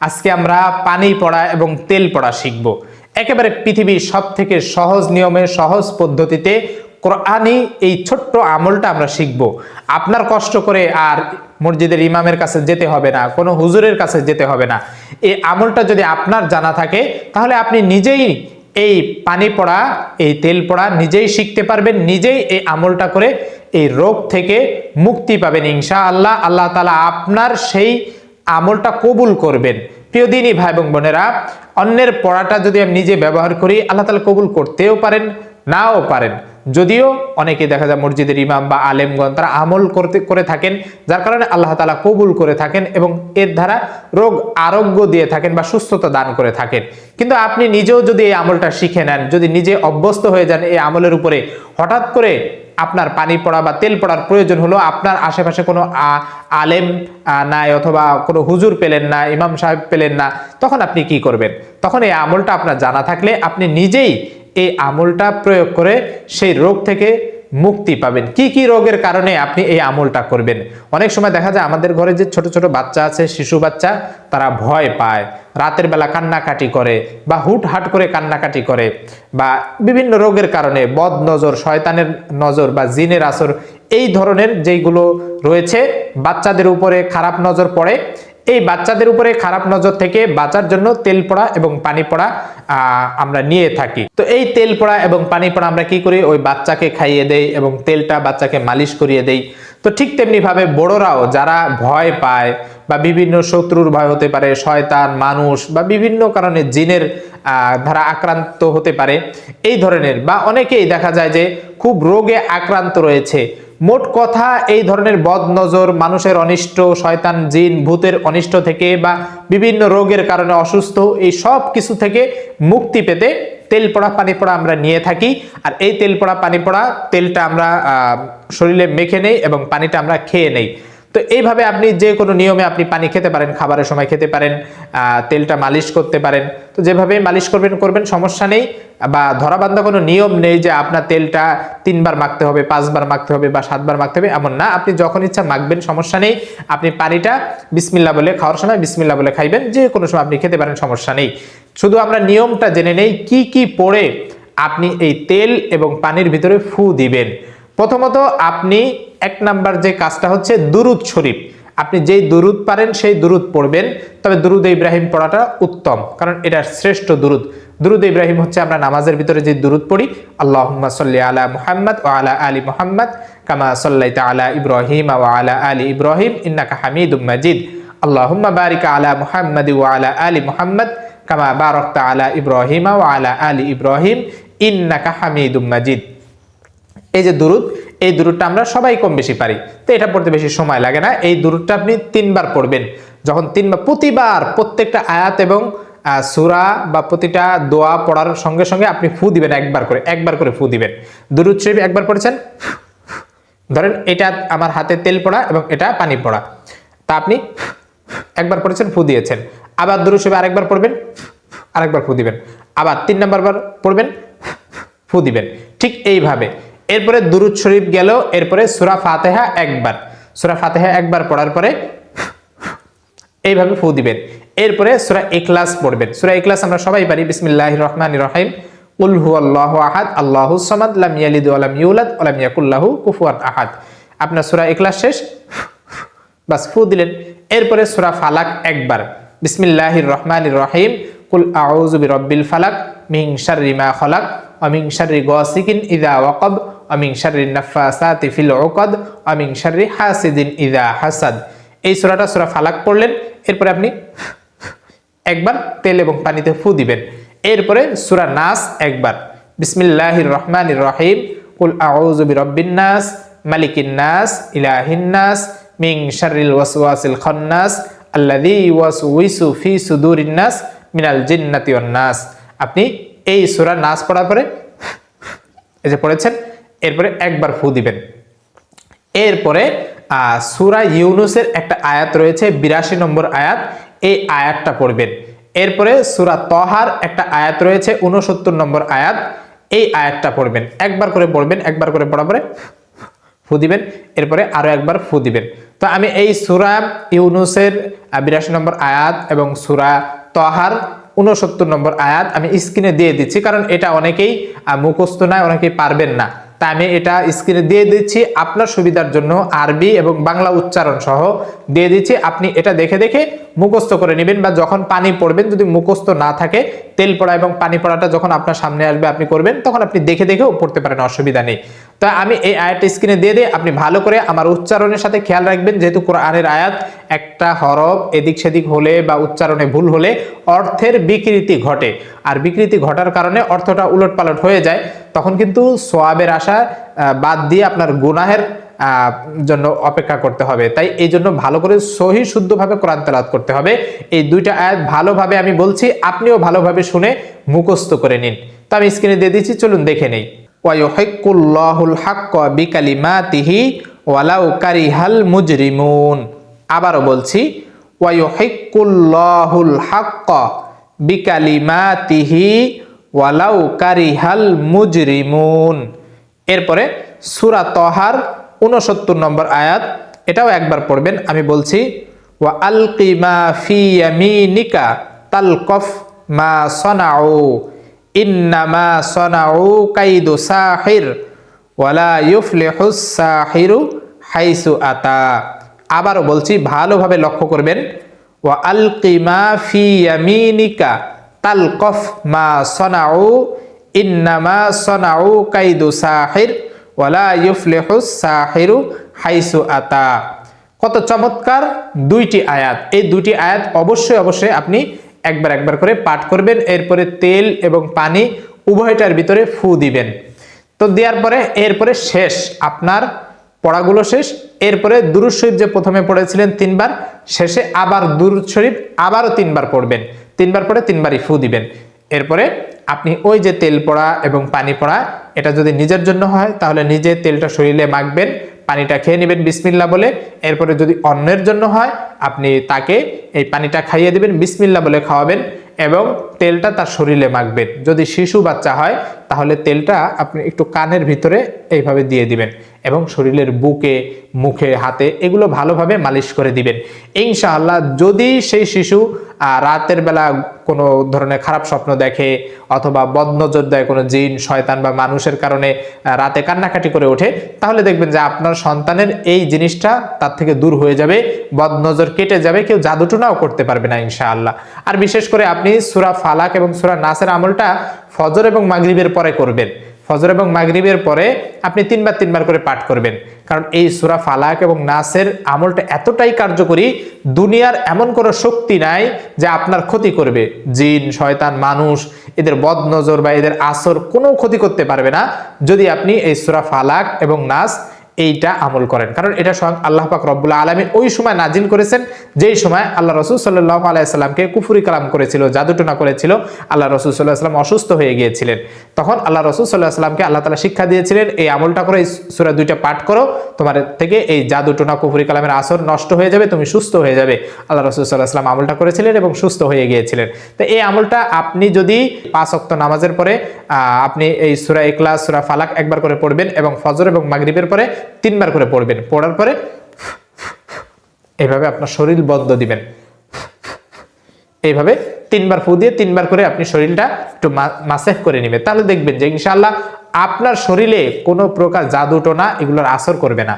আজকে আমরা পানি পড়া এবং তেল পড়া শিখব। একেবারে পৃথিবীর সব থেকে সহজ নিয়মে, সহজ পদ্ধতিতে কোরআনই এই ছোট্ট আমলটা আমরা শিখব। আপনার কষ্ট করে আর মসজিদের ইমামের কাছে যেতে হবে না, কোনো হুজুরের কাছে যেতে হবে না। এই আমলটা যদি আপনার জানা থাকে, তাহলে আপনি নিজেই এই পানি পড়া, এই তেল পড়া নিজেই শিখতে পারবেন, নিজেই এই আমলটা করে এই রোগ থেকে মুক্তি পাবেন ইনশা আল্লাহ আল্লাহ তালা আপনার সেই আমলটা কবুল করবেন। প্রিয় দিনই ভাই এবং বোনেরা, অন্যের পড়াটা যদি আমি নিজে ব্যবহার করি, আল্লাহ তালা কবুল করতেও পারেন, নাও পারেন। যদিও অনেকে দেখা যায় মসজিদের ইমাম বা আলেমগণ তারা আমল করতে, করে থাকেন, যার কারণে আল্লাহ তালা কবুল করে থাকেন এবং এর দ্বারা রোগ আরোগ্য দিয়ে থাকেন বা সুস্থতা দান করে থাকেন। কিন্তু আপনি নিজেও যদি এই আমলটা শিখে নেন, যদি নিজে অভ্যস্ত হয়ে যান এই আমলের উপরে, হঠাৎ করে আপনার পানি পড়া বা তেল পড়ার প্রয়োজন হলো আপনার আশেপাশে কোনো আলেম নাই অথবা কোনো হুজুর পেলেন না, ইমাম সাহেব পেলেন না, তখন আপনি কি করবেন? তখন এই আমলটা আপনার জানা থাকলে আপনি নিজেই এই আমলটা প্রয়োগ করে সেই রোগ থেকে মুক্তি পাবেন। কি কি রোগের কারণে আপনি এই আমলটা করবেন? অনেক সময় দেখা যায় আমাদের ঘরে যে ছোট ছোট বাচ্চা আছে, শিশু বাচ্চা, তারা ভয় পায়। রাতের বেলা কান্নাকাটি করে বা হুট হাট করে কান্নাকাটি করে বা বিভিন্ন রোগের কারণে বদ নজর শয়তানের নজর বা জিনের আসর, এই ধরনের যেইগুলো রয়েছে, বাচ্চাদের উপরে খারাপ নজর পড়ে এই বাচ্চাদের উপরে খারাপ নজর থেকে বাঁচার জন্য তেল পড়া এবং পানি পড়া আমরা নিয়ে থাকি। তো এই তেল পড়া এবং পানি পড়া আমরা কি করি? ওই বাচ্চাকে খাইয়ে দেই এবং তেলটা বাচ্চাকে মালিশ করিয়ে দেই। তো ঠিক তেমনি ভাবে বড়রাও যারা ভয় পায় বা বিভিন্ন শত্রুর ভয় হতে পারে, শয়তান, মানুষ বা বিভিন্ন কারণে জিনের দ্বারা আক্রান্ত হতে পারে, এই ধরনের বা অনেকেই দেখা যায় যে খুব রোগে আক্রান্ত রয়েছে। মোট কথা এই ধরনের বদ নজর মানুষের অনিষ্ট, শয়তান, জিন, ভূতের অনিষ্ট থেকে বা বিভিন্ন রোগের কারণে অসুস্থ, এই সব কিছু থেকে মুক্তি পেতে তেল পড়া, পানি পড়া আমরা নিয়ে থাকি। আর এই তেল পড়া, পানি পড়া, তেলটা আমরা শরীরে মেখে নেই এবং পানিটা আমরা খেয়ে নেই। তো এইভাবে আপনি যে কোনো নিয়মে আপনি পানি খেতে পারেন, খাবারের সময় খেতে পারেন তেলটা মালিশ করতে পারেন। তো যেভাবে মালিশ করবেন করবেন, সমস্যা নেই। বা ধরাবান্ধা কোনো নিয়ম নেই যে আপনার তেলটা তিনবার মাখতে হবে, পাঁচবার মাখতে হবে বা সাতবার মাখতে হবে, এমন না। আপনি যখন ইচ্ছা মাখবেন, সমস্যা নেই। আপনি পানিটা বিসমিল্লা বলে, খাওয়ার সময় বিসমিল্লা বলে খাইবেন। যে কোনো সময় আপনি খেতে পারেন, সমস্যা নেই। শুধু আমরা নিয়মটা জেনে নেই, কি কি পড়ে আপনি এই তেল এবং পানির ভিতরে ফু দিবেন। প্রথমত আপনি এক নাম্বার যে কাজটা হচ্ছে দুরুদ শরীফ। আপনি যেই দুরুদ পারেন, সেই দুরুদ পড়বেন। তবে দুরুদ ইব্রাহিম পড়াটা উত্তম, কারণ এটা শ্রেষ্ঠ দুরুদ। দুরুদ ইব্রাহিম হচ্ছে আমরা নামাজের ভিতরে যে দুরুদ পড়ি, আল্লাহুম্মা সাল্লি আলা মুহাম্মদ ও আলা আলী মুহাম্মদ কামা সাল্লাইতা আলা ইব্রাহিম ও আলা আলী ইব্রাহিম ইন্নাকা হামিদুম মাজিদ। আল্লাহুম্মা বারিক আলা মুহাম্মদ ও আলা আলী মুহাম্মদ কামা বারাকতা আলা ইব্রাহিম ও আলা আলী ইব্রাহিম ইন্নাকা হামিদুম মাজিদ। এই যে দুরুদ এই দুরুদটা আমরা সবাই কম বেশি পারি। তো এটা পড়তে বেশি সময় লাগে না। এই দুরুদটা আপনি তিনবার পড়বেন। যখন তিনবার, প্রতিবার প্রত্যেকটা আয়াত এবং সূরা বা প্রতিটা দোয়া পড়ার সঙ্গে সঙ্গে আপনি ফু দিবেন একবার করে একবার করে ফু দিবেন। দুরুদ শরীফ একবার পড়েছেন? ধরেন এটা আমার হাতে তেল পড়া এবং এটা পানি পড়া। তা আপনি একবার পড়েছেন, ফু দিয়েছেন। আবার দুরুদ শরীফ আরেকবার পড়বেন, আরেকবার ফু দিবেন। আবার তিন নাম্বার বার পড়বেন, ফু দিবেন। ঠিক এইভাবে। এরপরে দুরুদ শরীফ গেল, এরপরে সুরা ফাতেহা একবার। সুরা ফাতেহা একবার পড়ার পরে এইভাবে ফু দিবেন। এরপরে সুরা ইখলাস পড়বেন। সুরা ইখলাস আমরা সবাই পারি বিসমিল্লাহ রহমান রহিম। উল হু আল্লাহ আহাদ আল্লাহু সামাদ, লাম ইয়ালিদ ওয়া লাম ইউলাদ ওয়া লাম ইয়াকুল্লাহু কুফুয়ান আহাদ। আপনার সুরা ইখলাস শেষ? বাস, ফু দিলেন। এরপরে সুরা ফালাক একবার। বিসমিল্লাহির রহমানির রহিম। কুল আউযু বিরব্বিল ফালাক মিন শাররি মা খালাক ওয়া মিন শাররি গাসিকিন ইযা ওয়াকাব। মিন শাররি নাফাসাতি ফিল উকাদ ওয়া মিন শাররি হাসিদিন ইযা হাসাদ এই সূরাটা সুরা ফালাক পড়লেন, এরপরে আপনি একবার তেল এবং পানিতে ফু দিবেন। এরপরে সূরা নাস একবার। বিসমিল্লাহির রহমানির রহিম, কুল আউযু বিরব্বিন নাস, মালিকিন নাস, ইলাহিন নাস, মিন শাররিল ওয়াসওয়াসিল খান্নাস, আল্লাযী ওয়াসউইসু ফি সুদুরিন নাস, মিনাল জিন্নাতি ওয়ান নাস। আপনি এই সূরা নাস পড়ার পরে এই যে পড়েছেন এরপরে একবার ফু দিবেন। এরপরে সুরা ইউনুসের একটা আয়াত রয়েছে, বিরাশি নম্বর আয়াত, এই আয়াতটা পড়বেন। এরপরে সুরা তহার একটা আয়াত রয়েছে উনসত্তর নম্বর আয়াত, এই আয়াতটা পড়বেন। একবার করে পড়বেন, একবার করে পড়া পরে ফু দিবেন, এরপরে আরও একবার ফু দিবেন। তো আমি এই সুরা ইউনুসের বিরাশি নম্বর আয়াত এবং সুরা তহার উনসত্তর নম্বর আয়াত আমি স্ক্রিনে দিয়ে দিচ্ছি, কারণ এটা অনেকেই মুখস্থ নয় অনেকেই পারবেন না। তা আমি এটা স্ক্রিনে দিয়ে দিচ্ছি। আপনার সুবিধার জন্য আরবি এবং বাংলা উচ্চারণ সহ দিয়ে দিচ্ছি। আপনি এটা দেখে দেখে মুখস্থ করে নেবেন বা যখন পানি পড়বেন, যদি মুখস্থ না থাকে, তেল পড়া এবং পানি পড়াটা যখন আপনার সামনে আসবে, আপনি করবেন, তখন আপনি দেখে দেখেও পড়তে পারেন, অসুবিধা নেই। তা আমি এই আয়াতটা স্ক্রিনে দিয়ে দিয়ে আপনি ভালো করে আমার উচ্চারণের সাথে খেয়াল রাখবেন, যেহেতু কোরআনের আয়াত একটা হরফ এদিক সেদিক হলে বা উচ্চারণে ভুল হলে অর্থের বিকৃতি ঘটে। আর বিকৃতি ঘটার কারণে অর্থটা উলটপালট হয়ে যায়। তখন কিন্তু সোয়াবের আশা বাদ দিয়ে আপনার গুনাহের জন্য অপেক্ষা করতে হবে। তাই এই জন্য ভালো করে সহি শুদ্ধভাবে কোরআন তেলাওয়াত করতে হবে। এই দুইটা আয়াত ভালোভাবে আমি বলছি, আপনিও ভালোভাবে শুনে মুখস্থ করে নিন। তো আমি স্ক্রিনে দিয়ে দিচ্ছি, চলুন দেখে নেই। ওয়াইহিকুল্লাহুল হাক্ক বিকালিমাতিহি ওয়ালাউ কারিহাল মুজরিমুন। আবারও বলছি ওয়াইহিকুল্লাহুল হাক্ক বিকালিমাতিহি ওয়ালাউ কারিহাল মুজরিমুন। এরপরে সুরা তহার উনসত্তর নম্বর আয়াত, এটাও একবার পড়বেন। আমি বলছি ওয়া আলকিমা ফি ইয়ামিনিকা তালকফ মা সনাউ। ইন্নামা সনাউ কাইদু সাহির, ওয়ালা ইউফলিহুস সাহিরু হাইসু আতা। আবারও বলছি, ভালোভাবে লক্ষ্য করবেন, ওয়া আলকিমা ফি ইয়ামিনিকা তালকফ মা সনাউ, ইন্নামা সনাউ কাইদু সাহির, ওয়ালা ইউফলিহুস সাহিরু হাইসু আতা। কত চমৎকার, দুইটি আয়াত। এই দুটি আয়াত অবশ্যই অবশ্যই আপনি একবার একবার করে পাঠ করবেন, এরপরে তেল এবং পানি উভয়টার ভিতরে ফু দিবেন। তো দেওয়ার পরে, এরপরে শেষ, আপনার পড়াগুলো শেষ, এরপরে দুরুদ শরীফ যে প্রথমে পড়েছিলেন তিনবার, শেষে আবার দুরুদ শরীফ আবারও তিনবার পড়বেন। তিনবার পরে তিনবারই ফু দিবেন। এরপরে আপনি ওই যে তেল পড়া এবং পানি পড়া, এটা যদি নিজের জন্য হয়, তাহলে নিজে তেলটা শরীরে মাখবেন পানিটা খেয়ে নেবেন, বিসমিল্লা বলে। এরপরে যদি অন্যের জন্য হয়, আপনি তাকে এই পানিটা খাইয়ে দেবেন, বিসমিল্লা বলে খাওয়াবেন এবং তেলটা তার শরীরে মাখবেন। যদি শিশু বাচ্চা হয়, তাহলে তেলটা আপনি একটু কানের ভিতরে এইভাবে দিয়ে দিবেন। এবং শরীরের বুকে, মুখে, হাতে এগুলো ভালোভাবে মালিশ করে দিবেন। ইনশাআল্লাহ যদি সেই শিশু রাতের বেলা কোনো ধরনের খারাপ স্বপ্ন দেখে অথবা বদনজর দেয় কোনো জিন, শয়তান বা মানুষের কারণে রাতে কান্নাকাটি করে ওঠে, তাহলে দেখবেন যে আপনার সন্তানের এই জিনিসটা তার থেকে দূর হয়ে যাবে বদনজর কেটে যাবে, কেউ জাদুটুনাও করতে পারবে না ইনশাআল্লাহ। আর বিশেষ করে আপনি সুরা ফালাক এবং সুরা নাসের আমলটা ফজর এবং মাগরিবের পরে করবেন। ফজর এবং মাগরিবের পরে আপনি তিনবার তিনবার করে পাঠ করবেন। কারণ এই সুরা ফালাক এবং নাসের আমলটা এতটাই কার্যকরী, দুনিয়ার এমন কোনো শক্তি নাই যে আপনার ক্ষতি করবে। জিন, শয়তান, মানুষ, এদের বদনজর বা এদের আসর কোনো ক্ষতি করতে পারবে না। যদি আপনি এই সুরা ফালাক এবং নাস এইটা আমল করেন। কারণ এটা স্বয়ং আল্লাহ পাক রব্বুল্লা আলমিন ওই সময় নাজিল করেছেন, যেই সময় আল্লাহ রসুল সাল্লাহ আলাইসাল্লামকে কুফুরি কালাম করেছিল, জাদুটনা করেছিল, আল্লাহ রসুল সাল্লাহ আসলাম অসুস্থ হয়ে গিয়েছিলেন। তখন আল্লাহ রসুল সাল্লাহ আসলামকে আল্লাহ তালা শিক্ষা দিয়েছিলেন, এই আমলটা করে সুরা দুইটা পাঠ করো তোমার থেকে এই জাদুটনা কুফুরি কালামের আসর নষ্ট হয়ে যাবে, তুমি সুস্থ হয়ে যাবে। আল্লাহ রসুল সাল্লাহ সাল্লাম আমলটা করেছিলেন এবং সুস্থ হয়ে গিয়েছিলেন। তো এই আমলটা আপনি যদি পাঁচ অক্ত নামাজের পরে আপনি এই সুরা ইকলাস সুরা ফালাক একবার করে পড়বেন এবং ফজর এবং মাগরিবের পরে তিনবার করে পড়বেন। পড়ার পরে এইভাবে আপনার শরীর বন্ধ দিবেন। এইভাবে তিনবার ফু দিয়ে তিনবার করে আপনি শরীরটা একটু মাসেফ করে নেবেন। তাহলে দেখবেন যে ইনশাআল্লাহ আপনার শরীরে কোনো প্রকার জাদুটোনা এগুলোর আসর করবে না।